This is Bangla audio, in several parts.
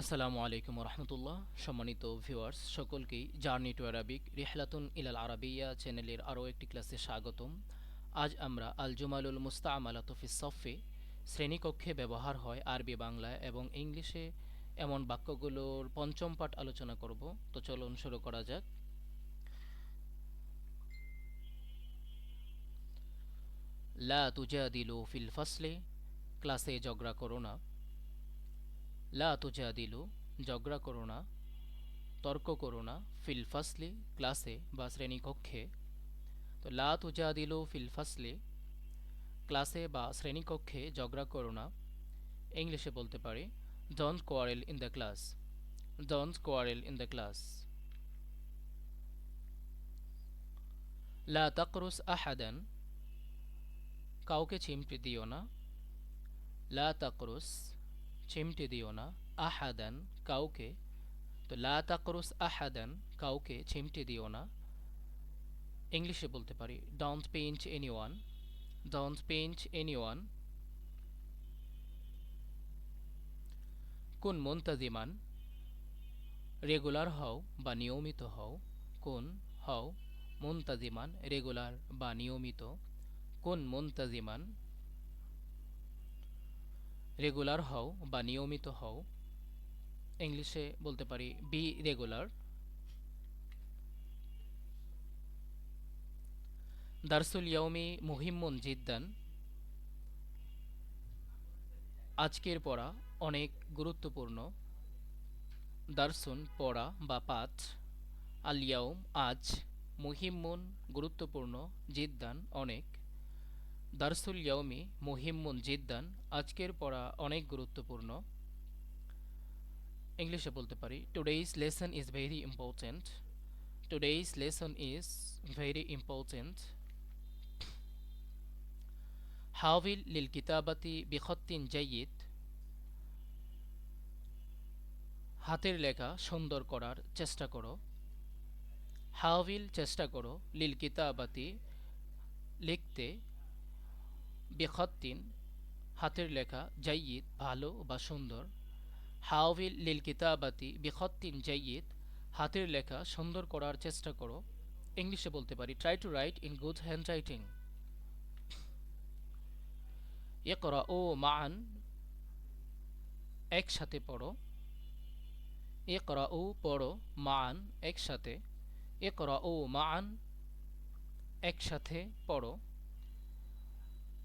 আসসালামু আলাইকুম রহমতুল্লাহ সম্মানিত ভিউয়ার্স, সকলকেই জার্নি টু আরবিক রিহলাতুন ইলাল আরাবিয়া চ্যানেলের আরও একটি ক্লাসে স্বাগতম। আজ আমরা আল জুমালুল মুস্তামালাতফি সফে শ্রেণীকক্ষে ব্যবহার হয় আরবি বাংলায় এবং ইংলিশে। এমন বাক্যগুলোর পঞ্চম পাঠ আলোচনা করব। তো চলুন শুরু করা যাক। লা তুজাদিলু ফিল ফাসলে, ক্লাসে ঝগড়া করো না। লা তুজাদিলু, ঝগড়া করো না তর্ক করো না ফিল ফাসলি, ক্লাসে বা শ্রেণীকক্ষে। তো লা তুজাদিলু, ফিল ফাসলি, ক্লাসে বা শ্রেণীকক্ষে ঝগড়া করো না ইংলিশে বলতে পারি don't quarrel in the class don't quarrel in the class লা তাকরুস আহাদান, কাউকে চিমটি দিও না। লা তাকরুস চিমটি দিও না। আহাদান কাউকে, তো লা তাকরুস আহাদান কাউকে চিমটি দিও না। ইংলিশে বলতে পারি don't pinch anyone don't pinch anyone কোন মন্তাজিমান রেগুলার হও বা নিয়মিত হও? কোন হও মুন্তাজিমান রেগুলার বা নিয়মিত? কোন মুন্তাজিমান রেগুলার হও বা নিয়মিত হও। ইংলিশে বলতে পারি বি রেগুলার দারসুল ইয়ৌমি মুহিম্মুন জিদ্দান। আজকের পড়া অনেক গুরুত্বপূর্ণ। দারসুন পড়া বা পাঠ আলিয়াউম আজ মুহিম্মুন গুরুত্বপূর্ণ, জিদ্দান অনেক। দারসুল ইয়ৌমি মুহিম্মুন জিদ্দান, আজকের পড়া অনেক গুরুত্বপূর্ণ। ইংলিশে বলতে পারি today's lesson is very important today's lesson is very important হাউল লিল কিতাবাতি বিখত্তিন জাইয়িদ হাতের লেখা সুন্দর করার চেষ্টা করো। হাউল চেষ্টা করো, লিল কিতাবাতি লিখতে। বেখত্তিন, হাতের লেখা, জাইয়িদ ভালো বা সুন্দর। হাওবিল লিল কিতাবাতি বেখত্তিন, জাইয়িদ, হাতের লেখা, সুন্দর করার চেষ্টা করো। ইংলিশে বলতে পারি try to write in good handwriting এ করা ও মান একসাথে পড়ো। এ করা ও পড়ো মান একসাথে। এ করা ও মান একসাথে পড়ো।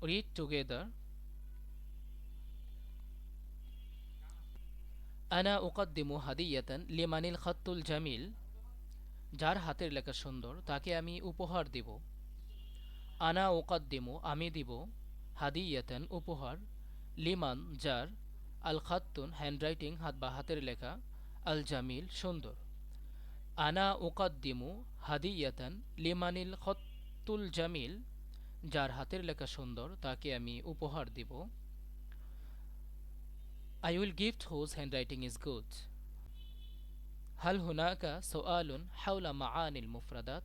Read together. আনা উকদ্দিমু হাদিয়াতান লিমানিল খত্তুল জামিল যার হাতের লেখা সুন্দর, তাকে আমি উপহার দিব। আনা উকদ্দিমু আমি দিব হাদিয়াতান উপহার লিমান যার আল খাত্তুন হ্যান্ডরাইটিং হাত বা হাতের লেখা আল জামিল সুন্দর। আনা উকদ্দিমু হাদিয়াতান লিমানিল খত্তুল জামিল যার হাতের লেখা সুন্দর, তাকে আমি উপহার দিব। I will gift whose handwriting is good হাল হুনাকা সোয়ালুন হাউলা মা আনিল মুফরাদাত?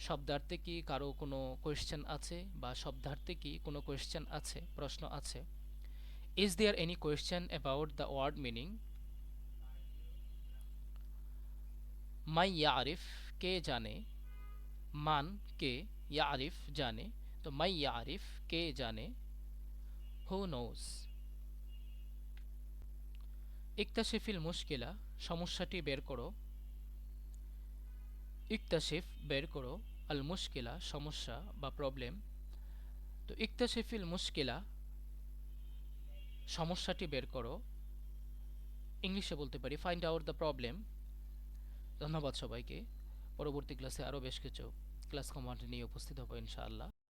শব্দার্থে কি কারও কোনো কোয়েশ্চেন আছে বা শব্দার্থে কি কোনো কোয়েশ্চেন আছে? প্রশ্ন আছে। Is there any question about the word meaning মাই ইয়া আরিফ কে জানে? মান কে ইয়া আরিফ জানে? তো মাই আরিফ কে জানে হু নোজ ইকতাশিফিল মুশকিলা সমস্যাটি বের করো ইকতাশিফ বের করো আল মুশকিলা সমস্যা বা প্রবলেম তো ইকতাশিফিল মুশকিলা সমস্যাটি বের করো ইংলিশে বলতে পারি ফাইন্ড আউট দ্য প্রবলেম ধন্যবাদ সবাইকে। পরবর্তী ক্লাসে আরও বেশ কিছু ক্লাস কমান্ড নিয়ে উপস্থিত হব, ইনশাআল্লাহ।